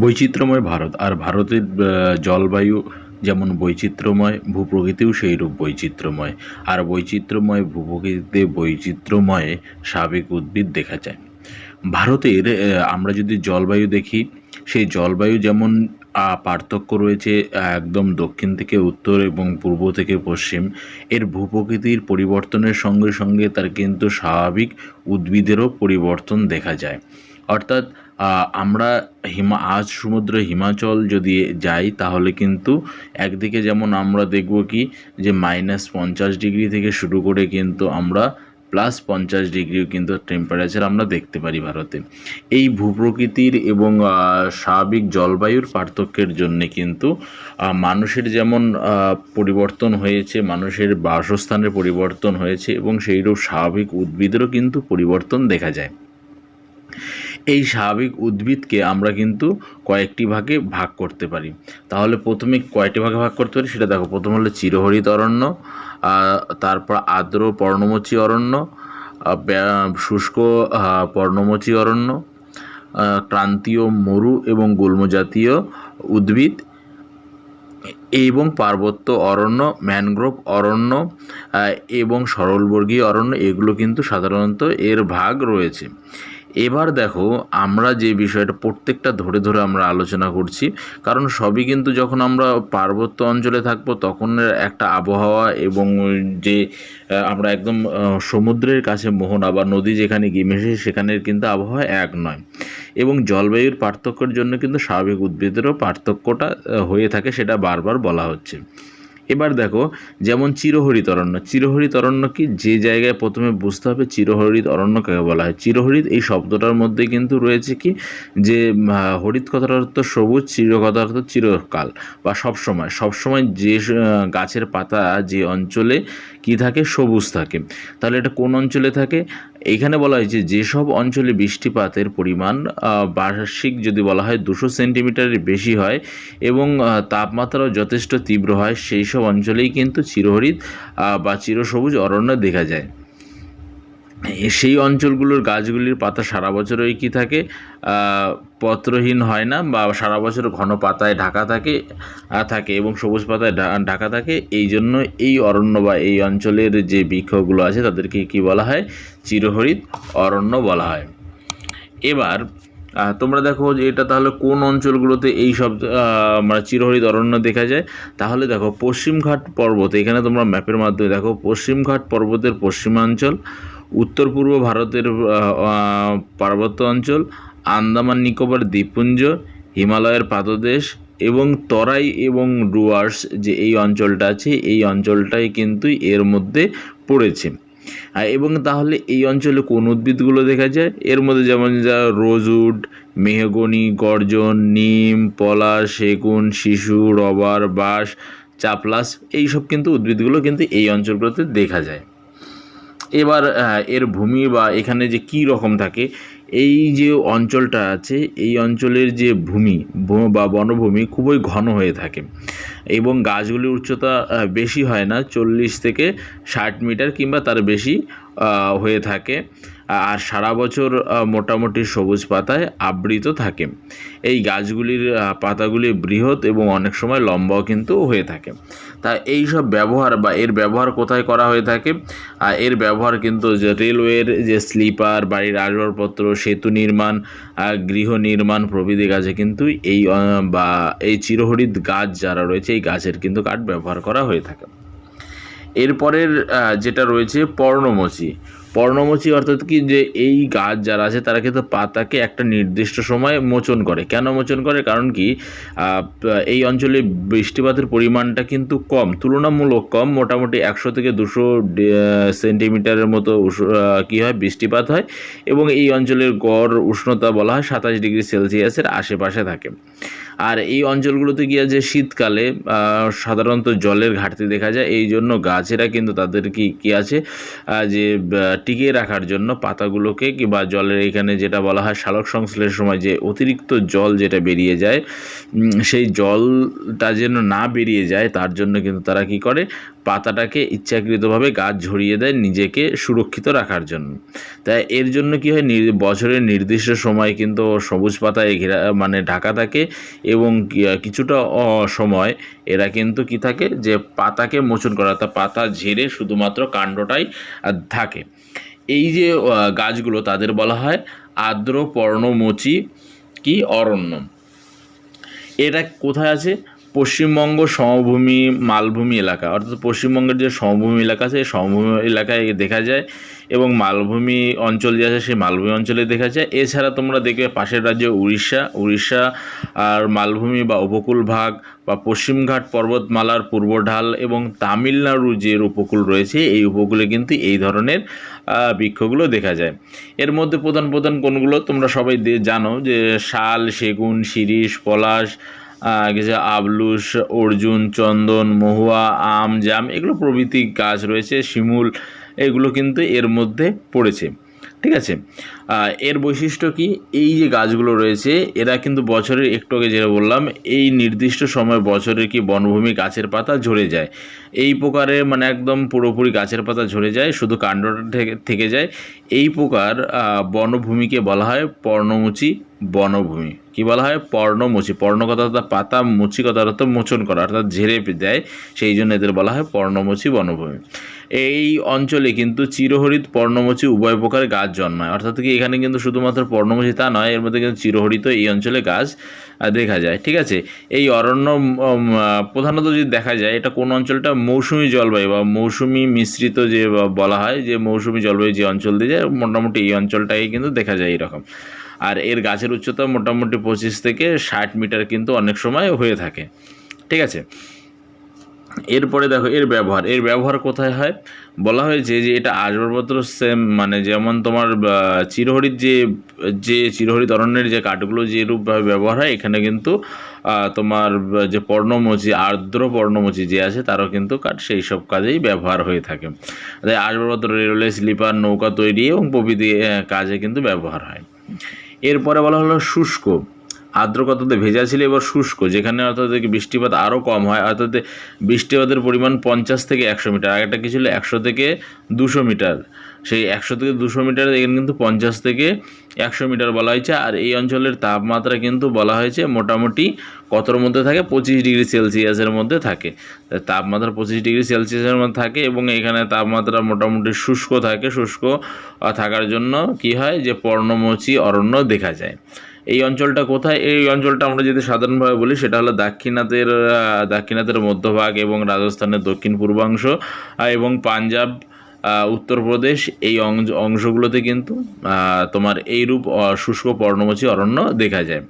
বৈচিত্র্যময় ভারত। আর ভারতের জলবায়ু যেমন বৈচিত্র্যময়, ভূপ্রকৃতিও সেইরূপ বৈচিত্র্যময়। আর বৈচিত্র্যময়, ভূপ্রকৃতিতে বৈচিত্র্যময় স্বাভাবিক উদ্ভিদ দেখা যায়। ভারতের আমরা যদি জলবায়ু দেখি, সেই জলবায়ু যেমন পার্থক্য রয়েছে একদম দক্ষিণ থেকে উত্তর এবং পূর্ব থেকে পশ্চিম। এর ভূপ্রকৃতির পরিবর্তনের সঙ্গে সঙ্গে তার কিন্তু স্বাভাবিক উদ্ভিদেরও পরিবর্তন দেখা যায়। অর্থাৎ আমরা হিমা, আজ সমুদ্র হিমাচল যদি যাই, তাহলে কিন্তু একদিকে যেমন আমরা দেখব কি যে মাইনাস পঞ্চাশ ডিগ্রি থেকে শুরু করে কিন্তু আমরা প্লাস পঞ্চাশ ডিগ্রিও কিন্তু টেম্পারেচার আমরা দেখতে পারি ভারতে। এই ভূপ্রকৃতির এবং স্বাভাবিক জলবায়ুর পার্থক্যের জন্যে কিন্তু মানুষের যেমন পরিবর্তন হয়েছে, মানুষের বাসস্থানের পরিবর্তন হয়েছে এবং সেইরূপ স্বাভাবিক উদ্ভিদেরও কিন্তু পরিবর্তন দেখা যায়। এই স্বাভাবিক উদ্ভিদকে আমরা কিন্তু কয়েকটি ভাগে ভাগ করতে পারি। তাহলে প্রথমে কয়টি ভাগে ভাগ করতে পারি, সেটা দেখো, প্রথম হলো চিরহরিত অরণ্য তারপর আর্দ্র পর্ণমোচী অরণ্য শুষ্ক পর্ণমোচী অরণ্য ক্রান্তীয় মরু এবং গুল্মজাতীয় উদ্ভিদ, এবং পার্বত্য অরণ্য, ম্যানগ্রোভ অরণ্য এবং সরলবর্গীয় অরণ্য, এগুলো কিন্তু সাধারণত এর ভাগ রয়েছে। এবার দেখো, আমরা যে বিষয়টা প্রত্যেকটা ধরে ধরে আমরা আলোচনা করছি, কারণ সবই কিন্তু যখন আমরা পার্বত্য অঞ্চলে থাকব তখন একটা আবহাওয়া এবং যে আমরা একদম সমুদ্রের কাছে মোহনা বা নদী যেখানে গিয়ে মেশে, সেখানের কিন্তু আবহাওয়া এক নয়। এবং জলবায়ুর পার্থক্যের জন্য কিন্তু স্বাভাবিক উদ্ভিদেরও পার্থক্যটা হয়ে থাকে, সেটা বারবার বলা হচ্ছে। এবার দেখো, যেমন চিরহরিত অরণ্য চিরহরিত অরণ্য কি? যে জায়গায় প্রথমে বুঝতে হবে চিরহরিত অরণ্য কাকে বলা হয়। চিরহরিত এই শব্দটার মধ্যে কিন্তু রয়েছে কি? যে হরিত কথার অর্থ সবুজ, চির কথার অর্থ চিরকাল বা সবসময়। সবসময় যে গাছের পাতা যে অঞ্চলে কি থাকে? সবুজ থাকে। তাহলে এটা কোন অঞ্চলে থাকে? এখানে বলা হয়েছে যেসব অঞ্চলে বৃষ্টিপাতের পরিমাণ বার্ষিক যদি বলা হয় দুশো সেন্টিমিটারের বেশি হয় এবং তাপমাত্রাও যথেষ্ট তীব্র হয়, সেই সব অঞ্চলেই কিন্তু চিরহরিত বা চিরসবুজ অরণ্য দেখা যায়। সেই অঞ্চলগুলোর গাছগুলির পাতা সারা বছরই কি থাকে? পত্রহীন হয় না বা সারা বছর ঘন পাতায় ঢাকা থাকে থাকে এবং সবুজ পাতায় ঢাকা থাকে। এই জন্য এই অরণ্য বা এই অঞ্চলের যে বৃক্ষগুলো আছে তাদেরকে কি বলা হয়? চিরহরিত অরণ্য বলা হয়। এবার তোমরা দেখো যে এটা তাহলে কোন অঞ্চলগুলোতে এই সব মানে চিরহরিত অরণ্য দেখা যায়? তাহলে দেখো পশ্চিমঘাট পর্বত, এখানে তোমরা ম্যাপের মাধ্যমে দেখো পশ্চিমঘাট পর্বতের পশ্চিমাঞ্চল উত্তর পূর্ব ভারতের পার্বত্য অঞ্চল, আন্দামান নিকোবর দ্বীপপুঞ্জ, হিমালয়ের পাদদেশ এবং তরাই এবং ডুয়ার্স যে এই অঞ্চলটা আছে, এই অঞ্চলটাই কিন্তু এর মধ্যে পড়েছে। এবং তাহলে এই অঞ্চলে কোন উদ্ভিদগুলো দেখা যায়? এর মধ্যে যেমন যা রোজউড মেহগনি, গর্জন, নিম, পলাশ, সেগুন, শিশু, রবার, বাঁশ, চাপলাস, এইসব কিন্তু উদ্ভিদগুলো কিন্তু এই অঞ্চলগুলোতে দেখা যায়। এবার এর ভূমি বা এখানে যে কি রকম থাকে, এই যে অঞ্চলটা আছে, এই অঞ্চলের যে ভূমি বা বনভূমি খুবই ঘন হয়ে থাকে এবং গাছগুলির উচ্চতা বেশি হয় না, চল্লিশ থেকে ষাট মিটার কিংবা তার বেশি হয়ে থাকে। আর সারা বছর মোটামুটি সবুজ পাতায় আবৃত থাকে। এই গাছগুলির পাতাগুলি বৃহৎ এবং অনেক সময় লম্বাও কিন্তু হয়ে থাকে। তা এই সব ব্যবহার বা এর ব্যবহার কোথায় করা হয়ে থাকে? আর এর ব্যবহার কিন্তু যে রেলওয়ের যে স্লিপার, বাড়ির আসবাবপত্র, সেতু নির্মাণ গৃহ নির্মাণ প্রভৃতি গাছে কিন্তু এই বা এই চিরহরিত গাছ যারা রয়েছে, এই গাছের কিন্তু কাঠ ব্যবহার করা হয়ে থাকে। এরপরের যেটা রয়েছে পর্ণমোচী। পর্ণমোচী অর্থাৎ কি যে এই গাছ যারা আছে, তারা কিন্তু পাতাকে একটা নির্দিষ্ট সময় মোচন করে। কেন মোচন করে? কারণ কি এই অঞ্চলে বৃষ্টিপাতের পরিমাণটা কিন্তু কম, তুলনামূলক কম। মোটামুটি একশো থেকে দুশো সেন্টিমিটারের মতো কি হয়? বৃষ্টিপাত হয় এবং এই অঞ্চলের গড় উষ্ণতা বলা হয় সাতাশ ডিগ্রি সেলসিয়াসের আশেপাশে থাকে। আর এই অঞ্চলগুলোতে গিয়ে যে শীতকালে সাধারণত জলের ঘাটতি দেখা যায়, এই জন্য গাছেরা কিন্তু তাদের কি কি আছে? যে টিকিয়ে রাখার জন্য পাতাগুলোকে কিংবা জলের এখানে যেটা বলা হয় শালক সংশ্লেষের সময় যে অতিরিক্ত জল যেটা বেরিয়ে যায় সেই জলটা যেন না বেরিয়ে যায়, তার জন্য কিন্তু তারা কি করে? পাতাটাকে ইচ্ছাকৃতভাবে গাছ ঝরিয়ে দেয় নিজেকে সুরক্ষিত রাখার জন্য। তাই এর জন্য কি হয় বছরের নির্দিষ্ট সময় কিন্তু সবুজ পাতায় ঘেরা মানে ঢাকা থাকে এবং কিছুটা সময় এরা কিন্তু কি থাকে, যে পাতাকে মোচন করা তা পাতা ঝেড়ে শুধুমাত্র কাণ্ডটাই থাকে। এই যে গাছগুলো তাদের বলা হয় আর্দ্র পর্ণমোচী কি অরণ্য। এটা কোথায় আছে? পশ্চিমবঙ্গ সমভূমি মালভূমি এলাকা, অর্থাৎ পশ্চিমবঙ্গের যে সমভূমি এলাকা আছে এই সমভূমি এলাকায় দেখা যায় এবং মালভূমি অঞ্চল যে আছে, সেই মালভূমি অঞ্চলে দেখা যায়। এছাড়া তোমরা দেখবে পাশের রাজ্য উড়িষ্যা উড়িষ্যা আর মালভূমি বা উপকূল ভাগ বা পশ্চিমঘাট পর্বতমালার পূর্ব ঢাল এবং তামিলনাড়ু যে উপকূল রয়েছে, এই উপকূলে কিন্তু এই ধরনের বৃক্ষগুলো দেখা যায়। এর মধ্যে প্রধান প্রধান কোনগুলো তোমরা সবাই জানো যে শাল, সেগুন, শিরীষ, পলাশ কিছু আবলুস অর্জুন, চন্দন, মহুয়া, আম, জাম, এগুলো প্রভৃতি গাছ রয়েছে, শিমুল, এগুলো কিন্তু এর মধ্যে পড়েছে। ঠিক আছে? এর বৈশিষ্ট্য কি? এই যে গাছগুলো রয়েছে, এরা কিন্তু বছরের, একটু আগে যেটা বললাম, এই নির্দিষ্ট সময় বছরের কি বনভূমি গাছের পাতা ঝরে যায়? এই প্রকারে মানে একদম পুরোপুরি গাছের পাতা ঝরে যায়, শুধু কাণ্ডটা থেকে যায়। এই প্রকার বনভূমিকে বলা হয় পর্ণমোচী বনভূমি। কি বলা হয়? পর্ণমোচী। পর্ণ কথা অর্থাৎ পাতা মুচি কথা অর্থাৎ মোচন করা, অর্থাৎ ঝেড়ে দেয়, সেই জন্য এদের বলা হয় পর্ণমোচী বনভূমি। এই অঞ্চলে কিন্তু চিরহরিত পর্ণমোচী উভয় প্রকার গাছ জন্মায়। অর্থাৎ কি এখানে কিন্তু শুধুমাত্র পর্ণমোচী তা নয়, এর মধ্যে কিন্তু চিরহরিত এই অঞ্চলে গাছ দেখা যায়। ঠিক আছে? এই অরণ্য প্রধানত যদি দেখা যায়, এটা কোন অঞ্চলটা? মৌসুমি জলবায়ু বা মৌসুমি মিশ্রিত যে বলা হয়, যে মৌসুমি জলবায়ু যে অঞ্চল দিয়ে যায়, মোটামুটি এই অঞ্চলটাই কিন্তু দেখা যায় এরকম। আর এর গাছের উচ্চতা মোটামুটি পঁচিশ থেকে ষাট মিটার কিন্তু অনেক সময় হয়ে থাকে। ঠিক আছে? এরপরে দেখো, এর ব্যবহার। এর ব্যবহার কোথায় হয়? বলা হয়েছে যে এটা আসবাবপত্র সেম মানে যেমন তোমার চিরহরিত যে যে চিরহরিত অরণ্যের যে কাঠগুলো যে রূপভাবে ব্যবহার হয়, এখানে কিন্তু তোমার, যে পর্ণমোচী, আর্দ্র পর্ণমোচী যে আছে, তারও কিন্তু কাঠ সেই সব কাজেই ব্যবহার হয়ে থাকে। তাই আসবাবপত্র, রেলওয়ে, স্লিপার, নৌকা তৈরি এবং প্রভৃতি কাজে কিন্তু ব্যবহার হয়। এরপরে বলা হলো শুষ্ক। আর্দ্রকতাতে ভেজা ছিল এবার শুষ্ক, যেখানে অর্থাৎ বৃষ্টিপাত আরও কম হয়। অর্থাৎ বৃষ্টিপাতের পরিমাণ পঞ্চাশ থেকে একশো মিটার আগেটা কি ছিল একশো থেকে দুশো মিটার। সেই একশো থেকে দুশো মিটার এখানে কিন্তু পঞ্চাশ থেকে একশো মিটার বলা হয়েছে। আর এই অঞ্চলের তাপমাত্রা কিন্তু বলা হয়েছে মোটামুটি কতর মধ্যে থাকে? পঁচিশ ডিগ্রি সেলসিয়াসের মধ্যে থাকে। তাপমাত্রা পঁচিশ ডিগ্রি সেলসিয়াসের মধ্যে থাকে এবং এখানে তাপমাত্রা মোটামুটি শুষ্ক থাকে। শুষ্ক থাকার জন্য কি হয়? যে পর্ণমোচী অরণ্য দেখা যায়। এই অঞ্চলটা কোথায়? এই অঞ্চলটা আমরা যদি সাধারণভাবে বলি, সেটা হলো দাক্ষিণাতের দাক্ষিণাতের মধ্যভাগ এবং রাজস্থানের দক্ষিণ পূর্বাংশ এবং পাঞ্জাব উত্তরপ্রদেশ এই অংশ- অংশগুলোতে কিন্তু তোমার এইরূপ শুষ্ক পর্ণমোচী অরণ্য দেখা যায়।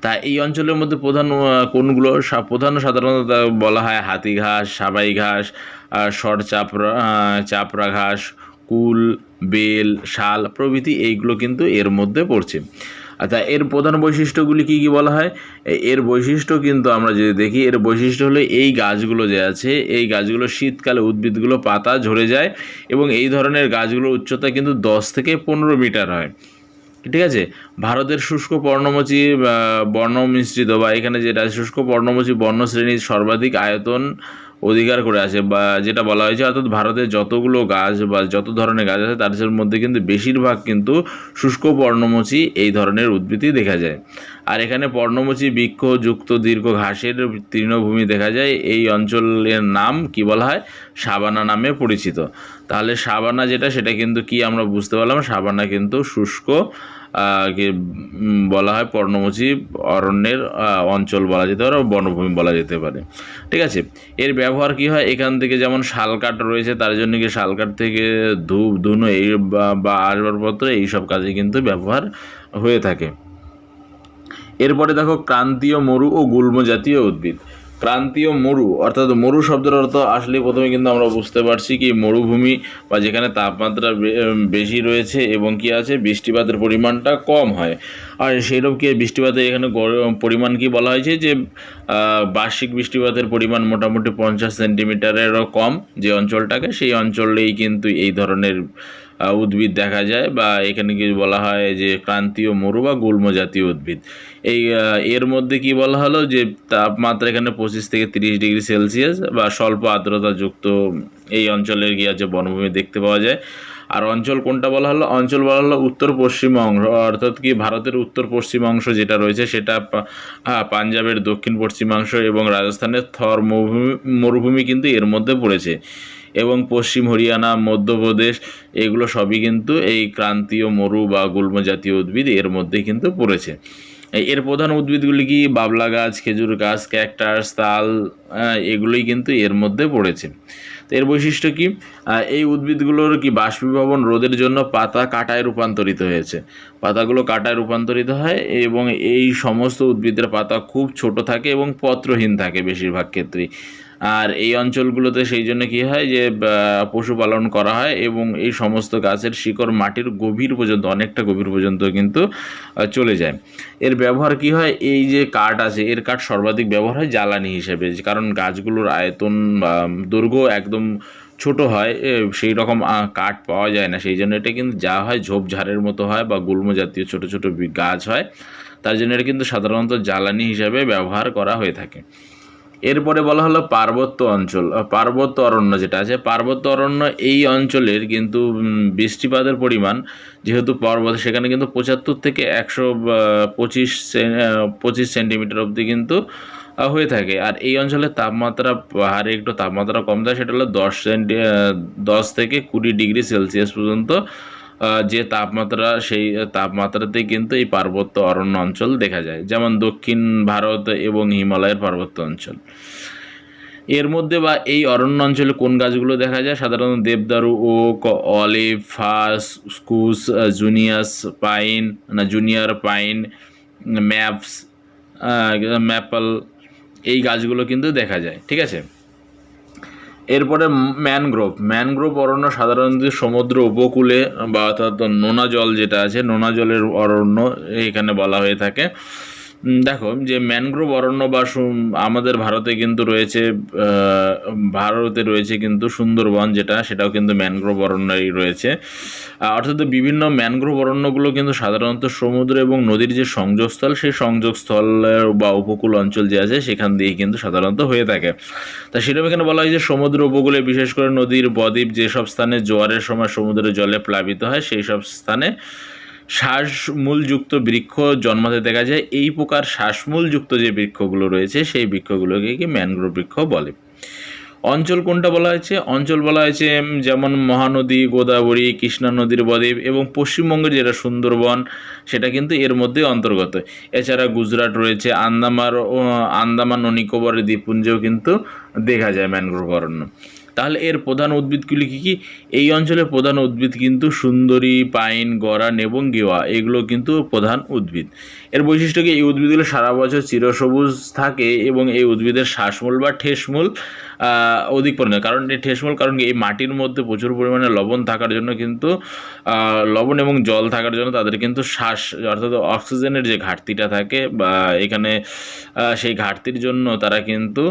তা এই অঞ্চলের মধ্যে প্রধান কোনগুলো? প্রধান সাধারণত বলা হয় হাতি ঘাস, সাবাই ঘাস সর চাপড়া চাপড়া ঘাস, কুল, বেল, শাল প্রভৃতি এইগুলো কিন্তু এর মধ্যে পড়ছে। আচ্ছা এর প্রধান বৈশিষ্ট্যগুলি কী কী বলা হয়? এর বৈশিষ্ট্য কিন্তু আমরা যদি দেখি, এর বৈশিষ্ট্য হলো এই গাছগুলো যে আছে, এই গাছগুলো শীতকালে উদ্ভিদগুলো পাতা ঝরে যায় এবং এই ধরনের গাছগুলোর উচ্চতা কিন্তু দশ থেকে পনেরো মিটার হয়। ঠিক আছে? ভারতের শুষ্ক পর্ণমোচী বা বর্ণ মিশ্রিত বা এখানে যেটা শুষ্ক পর্ণমোচী বর্ণশ্রেণীর সর্বাধিক আয়তন অধিকার করে আছে বা যেটা বলা হয়েছে, অর্থাৎ ভারতের যতগুলো গাছ বা যত ধরনের গাছ আছে, তার মধ্যে কিন্তু বেশিরভাগ কিন্তু শুষ্ক পর্ণমোচী এই ধরনের উদ্ভিদই দেখা যায়। আর এখানে পর্ণমোচী, বৃক্ষ, যুক্ত, দীর্ঘ ঘাসের তৃণভূমি দেখা যায়। এই অঞ্চলের নাম কি বলা হয়? সাবানা নামে পরিচিত। তাহলে সাবানা যেটা, সেটা কিন্তু কি আমরা বুঝতে পারলাম? সাবানা কিন্তু শুষ্ক বলা হয় পর্ণমোচী অরণ্যের অঞ্চল বলা যেতে পারে বনভূমি বলা যেতে পারে। ঠিক আছে? এর ব্যবহার কি হয়? এখান থেকে যেমন শালকাঠ রয়েছে, তার জন্য কি শালকাঠ থেকে ধূপ, ধুনো এই বা আসবাবপত্র এইসব কাজে কিন্তু ব্যবহার হয়ে থাকে। এরপরে দেখো, ক্রান্তীয় মরু ও গুল্ম জাতীয় উদ্ভিদ। ক্রান্তীয় মরু, অর্থাৎ মরু শব্দের অর্থ আসলে প্রথমে কিন্তু আমরা বুঝতে পারছি কি মরুভূমি বা যেখানে তাপমাত্রা বেশি রয়েছে এবং কি আছে, বৃষ্টিপাতের পরিমাণটা কম হয়। আর সেইরকম কি বৃষ্টিপাতের এখানে পরিমাণ কি বলা হয়েছে যে বার্ষিক বৃষ্টিপাতের পরিমাণ মোটামুটি পঞ্চাশ সেন্টিমিটারেরও কম যে অঞ্চলটাকে, সেই অঞ্চলেই কিন্তু এই ধরনের উদ্ভিদ দেখা যায় বা এখানে কি বলা হয় যে ক্রান্তীয় মরু বা গুল্ম জাতীয় উদ্ভিদ। এই এর মধ্যে কি বলা হলো যে তাপমাত্রা এখানে পঁচিশ থেকে তিরিশ ডিগ্রি সেলসিয়াস বা স্বল্প আর্দ্রতাযুক্ত এই অঞ্চলের কি আছে বনভূমি দেখতে পাওয়া যায়। আর অঞ্চল কোনটা বলা হলো? অঞ্চল বলা হলো উত্তর পশ্চিম অংশ, অর্থাৎ কি ভারতের উত্তর পশ্চিম অংশ যেটা রয়েছে সেটা পাঞ্জাবের দক্ষিণ পশ্চিমাংশ এবং রাজস্থানের থর মরুভূমি মরুভূমি কিন্তু এর মধ্যে পড়েছে। এবং পশ্চিম হরিয়ানা, মধ্যপ্রদেশ, এগুলো সবই কিন্তু এই ক্রান্তীয় মরু বা গুল্ম জাতীয় উদ্ভিদ এর মধ্যে কিন্তু পড়েছে। এর প্রধান উদ্ভিদগুলি কি? বাবলা গাছ, খেজুর গাছ, ক্যাকটাস, তাল এগুলোই কিন্তু এর মধ্যে পড়েছে। তো এর বৈশিষ্ট্য কি? এই উদ্ভিদগুলোর কি বাষ্পীভবন রোদের জন্য পাতা কাটায় রূপান্তরিত হয়েছে। পাতাগুলো কাটায় রূপান্তরিত হয় এবং এই সমস্ত উদ্ভিদের পাতা খুব ছোট থাকে এবং পত্রহীন থাকে বেশিরভাগ ক্ষেত্রেই। আর এই অঞ্চলগুলোতে সেই জন্য কী হয় যে পশুপালন করা হয় এবং এই সমস্ত গাছের শিকড় মাটির গভীর পর্যন্ত, অনেকটা গভীর পর্যন্ত কিন্তু চলে যায়। এর ব্যবহার কি হয়? এই যে কাঠ আছে, এর কাঠ সর্বাধিক ব্যবহার হয় জ্বালানি হিসেবে। কারণ গাছগুলোর আয়তন দৈর্ঘ্য একদম ছোট হয় সেই রকম কাঠ পাওয়া যায় না। সেই জন্য এটা কিন্তু যা হয় ঝোপঝাড়ের মতো হয় বা গুল্ম জাতীয় ছোট ছোট গাছ হয়। তার জন্য এটা কিন্তু সাধারণত জ্বালানি হিসাবে ব্যবহার করা হয়ে থাকে। এরপরে বলা হলো পার্বত্য অঞ্চল পার্বত্য অরণ্য যেটা আছে, পার্বত্য অরণ্য এই অঞ্চলের কিন্তু বৃষ্টিপাতের পরিমাণ যেহেতু পর্বত, সেখানে কিন্তু পঁচাত্তর থেকে একশো পঁচিশ পঁচিশ সেন্টিমিটার অবধি কিন্তু হয়ে থাকে। আর এই অঞ্চলের তাপমাত্রা, পাহাড়ে একটু তাপমাত্রা কম থাকে সেটা হলো দশ সেন্টি দশ থেকে কুড়ি ডিগ্রি সেলসিয়াস পর্যন্ত যে তাপমাত্রা সেই তাপমাত্রাতেই কিন্তু এই পার্বত্য অরণ্য অঞ্চল দেখা যায়। যেমন দক্ষিণ ভারত এবং হিমালয়ের পার্বত্য অঞ্চল। এর মধ্যে বা এই অরণ্য অঞ্চলে কোন গাছগুলো দেখা যায়? সাধারণত দেবদারু, ওক, অলিভ, ফাস, স্কুস, জুনিয়াস পাইন, না, জুনিয়র পাইন, ম্যাপস ম্যাপল, এই গাছগুলো কিন্তু দেখা যায়। ঠিক আছে? এরপরে ম্যানগ্রোভ। ম্যানগ্রোভ অরণ্য সাধারণত সমুদ্র উপকূলে বা অর্থাৎ নোনা জল যেটা আছে, নোনা জলের অরণ্য এখানে বলা হয়ে থাকে। দেখো, যে ম্যানগ্রোভ অরণ্য বা আমাদের ভারতে কিন্তু রয়েছে ভারতে রয়েছে কিন্তু সুন্দরবন যেটা, সেটাও কিন্তু ম্যানগ্রোভ অরণ্যই রয়েছে। অর্থাৎ বিভিন্ন ম্যানগ্রোভ অরণ্যগুলো কিন্তু সাধারণত সমুদ্র এবং নদীর যে সংযোগস্থল, সেই সংযোগস্থল বা উপকূল অঞ্চল যে আছে, সেখান দিয়ে কিন্তু সাধারণত হয়ে থাকে। তা সেরকম এখানে বলা হয় যে সমুদ্র উপকূলে, বিশেষ করে নদীর, বদ্বীপ, যেসব স্থানে জোয়ারের সময় সমুদ্রের জলে প্লাবিত হয় সেই সব স্থানে শ্বাসমূলযুক্ত বৃক্ষ জন্মাতে দেখা যায়। এই প্রকার শ্বাসমূলযুক্ত যে বৃক্ষগুলো রয়েছে, সেই বৃক্ষগুলোকে কি ম্যানগ্রোভ বৃক্ষ বলে। অঞ্চল কোনটা বলা হয়েছে? অঞ্চল বলা হয়েছে যেমন মহানদী, গোদাবরী, কৃষ্ণা নদীর বদ্বীপ এবং পশ্চিমবঙ্গের যেটা সুন্দরবন, সেটা কিন্তু এর মধ্যে অন্তর্গত। এছাড়া গুজরাট রয়েছে আন্দামান আন্দামান ও নিকোবরের দ্বীপপুঞ্জেও কিন্তু দেখা যায় ম্যানগ্রোভ অরণ্য। তাহলে এর প্রধান উদ্ভিদগুলি কী কী? এই অঞ্চলের প্রধান উদ্ভিদ কিন্তু সুন্দরী, পাইন, গরান এবং গেওয়া, এগুলো কিন্তু প্রধান উদ্ভিদ। এর বৈশিষ্ট্য কি? এই উদ্ভিদগুলো সারা বছর চিরসবুজ থাকে এবং এই উদ্ভিদের শ্বাসমূল বা ঠেসমূল অধিক পরিমাণে। কারণ এই ঠেসমূল কারণ এই মাটির মধ্যে প্রচুর পরিমাণে লবণ থাকার জন্য কিন্তু লবণ এবং জল থাকার জন্য তাদের কিন্তু শ্বাস, অর্থাৎ অক্সিজেনের যে ঘাটতিটা থাকে বা এখানে সেই ঘাটতির জন্য তারা কিন্তু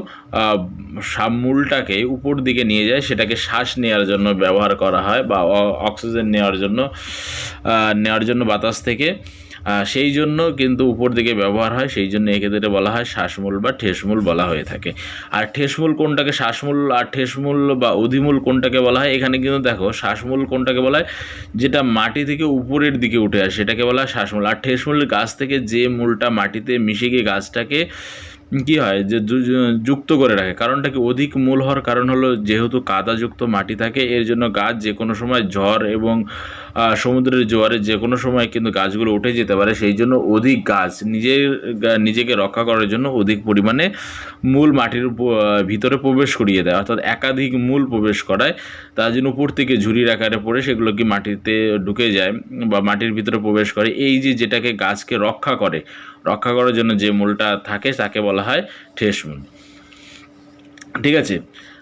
মূলটাকে উপর দিকে নিয়ে যায়, সেটাকে শ্বাস নেওয়ার জন্য ব্যবহার করা হয় বা অক্সিজেন নেওয়ার জন্য নেওয়ার জন্য বাতাস থেকে। সেই জন্য কিন্তু উপর দিকে ব্যবহার হয়, সেই জন্য এক্ষেত্রে বলা হয় শ্বাসমূল বা ঠেসমূল বলা হয়ে থাকে। আর ঠেসমূল কোনটাকে শ্বাসমূল আর ঠেসমূল বা অধিমূল কোনটাকে বলা হয়? এখানে কিন্তু দেখো, শ্বাসমূল কোনটাকে বলা হয়? যেটা মাটি থেকে উপরের দিকে উঠে আসে সেটাকে বলা হয় শ্বাসমূল। আর ঠেসমূল গাছ থেকে যে মূলটা মাটিতে মিশে গিয়ে গাছটাকে কি হয়? যে যুক্ত করে রাখে। কারণটা কি? অধিক মূল হওয়ার কারণ হলো যেহেতু কাদাযুক্ত মাটি থাকে, এর জন্য গাছ যে কোনো সময় ঝড় এবং সমুদ্রের জোয়ারে যে কোনো সময় কিন্তু গাছগুলো উঠে যেতে পারে, সেই জন্য অধিক গাছ নিজের নিজেকে রক্ষা করার জন্য অধিক পরিমাণে মূল মাটির ভিতরে প্রবেশ করিয়ে দেয়। অর্থাৎ একাধিক মূল প্রবেশ করায়। তার জন্য উপর থেকে ঝুড়ির আকারে পড়ে সেগুলো কি মাটিতে ঢুকে যায় বা মাটির ভিতরে প্রবেশ করে। এই যে যেটাকে গাছকে রক্ষা করে রক্ষা করার জন্য যে মূলটা থাকে তাকে বলা হয় ঠেস মূল। ঠিক আছে?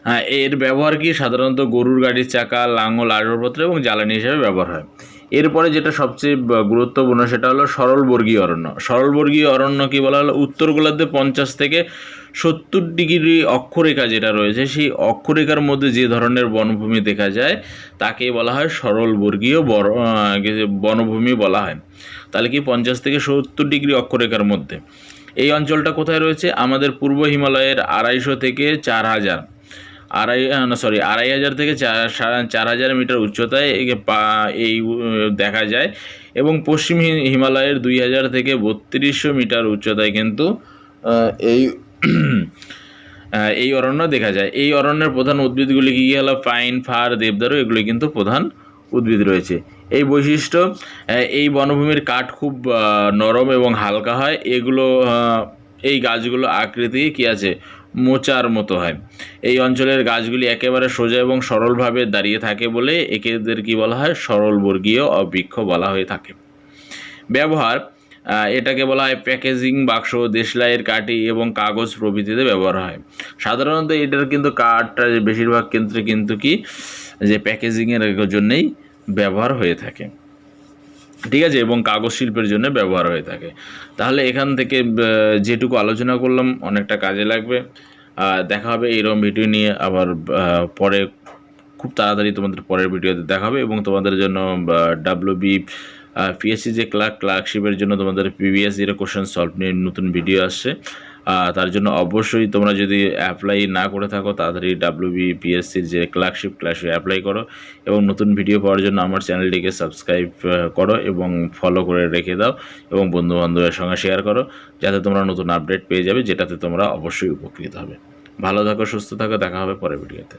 হ্যাঁ এর ব্যবহার কি? সাধারণত গরুর গাড়ির চাকা, লাঙল, আসবাবপত্র এবং জ্বালানি হিসেবে ব্যবহার হয়। এরপরে যেটা সবচেয়ে গুরুত্বপূর্ণ, সেটা হলো সরলবর্গীয় অরণ্য। সরলবর্গীয় অরণ্য কি বলা হলো? উত্তর গোলার্ধে পঞ্চাশ থেকে সত্তর ডিগ্রি অক্ষরেখা যেটা রয়েছে, সেই অক্ষরেখার মধ্যে যে ধরনের বনভূমি দেখা যায় তাকে বলা হয় সরলবর্গীয় বনভূমি বলা হয়। তাহলে কি পঞ্চাশ থেকে সত্তর ডিগ্রি অক্ষরেখার মধ্যে। এই অঞ্চলটা কোথায় রয়েছে? আমাদের পূর্ব হিমালয়ের আড়াইশো থেকে চার হাজার। আড়াই সরি আড়াই হাজার থেকে চার চার হাজার মিটার উচ্চতায় একে পা- এই দেখা যায় এবং পশ্চিম হিমালয়ের দুই হাজার থেকে বত্রিশশো মিটার উচ্চতায় কিন্তু এই এই অরণ্য দেখা যায়। এই অরণ্যের প্রধান উদ্ভিদগুলি কী হলো? পাইন, ফার, দেবদারু, এগুলি কিন্তু প্রধান উদ্ভিদ রয়েছে। এই বৈশিষ্ট্য এই বনভূমির কাঠ খুব নরম এবং হালকা হয়। এগুলো এই গাছগুলো আকৃতি কি আছে? মোচার মতো হয়। এই অঞ্চলের গাছগুলি একেবারে সোজা এবং সরলভাবে দাঁড়িয়ে থাকে বলে একেদের কি বলা হয়? সরলবর্গীয় অবৃক্ষ বলা হয়ে থাকে। ব্যবহার এটাকে বলা হয় প্যাকেজিং বাক্স, দেশলাইয়ের কাঠি এবং কাগজ প্রভৃতিতে ব্যবহার হয়। সাধারণত এটার কিন্তু কাঠটা বেশিরভাগ ক্ষেত্রে কিন্তু কি, যে প্যাকেজিংয়ের জন্যেই ব্যবহার হয়ে থাকে। ঠিক আছে? এবং কাগজ শিল্পের জন্য ব্যবহার হয়ে থাকে। তাহলে এখান থেকে যেটুকু আলোচনা করলাম, অনেকটা কাজে লাগবে। দেখা হবে এইরকম ভিডিও নিয়ে আবার পরে খুব তাড়াতাড়ি তোমাদের পরের ভিডিওতে দেখা হবে এবং তোমাদের জন্য ডাব্লিউ বি পিএসসি যে ক্লার্ক ক্লার্কশিপের জন্য তোমাদের প্রিভিয়াস ইয়ার কোশ্চেন সলভ নিয়ে নতুন ভিডিও আসছে। তার জন্য অবশ্যই তোমরা যদি অ্যাপ্লাই না করে থাকো, তাড়াতাড়ি ডাব্লিউ বি পিএসসির যে ক্লার্কশিপ ক্লাসে অ্যাপ্লাই করো। এবং নতুন ভিডিও পাওয়ার জন্য আমার চ্যানেলটিকে সাবস্ক্রাইব করো এবং ফলো করে রেখে দাও এবং বন্ধু বান্ধবের সঙ্গে শেয়ার করো, যাতে তোমরা নতুন আপডেট পেয়ে যাবে, যেটাতে তোমরা অবশ্যই উপকৃত হবে। ভালো থাকো, সুস্থ থাকো, দেখা হবে পরের ভিডিওতে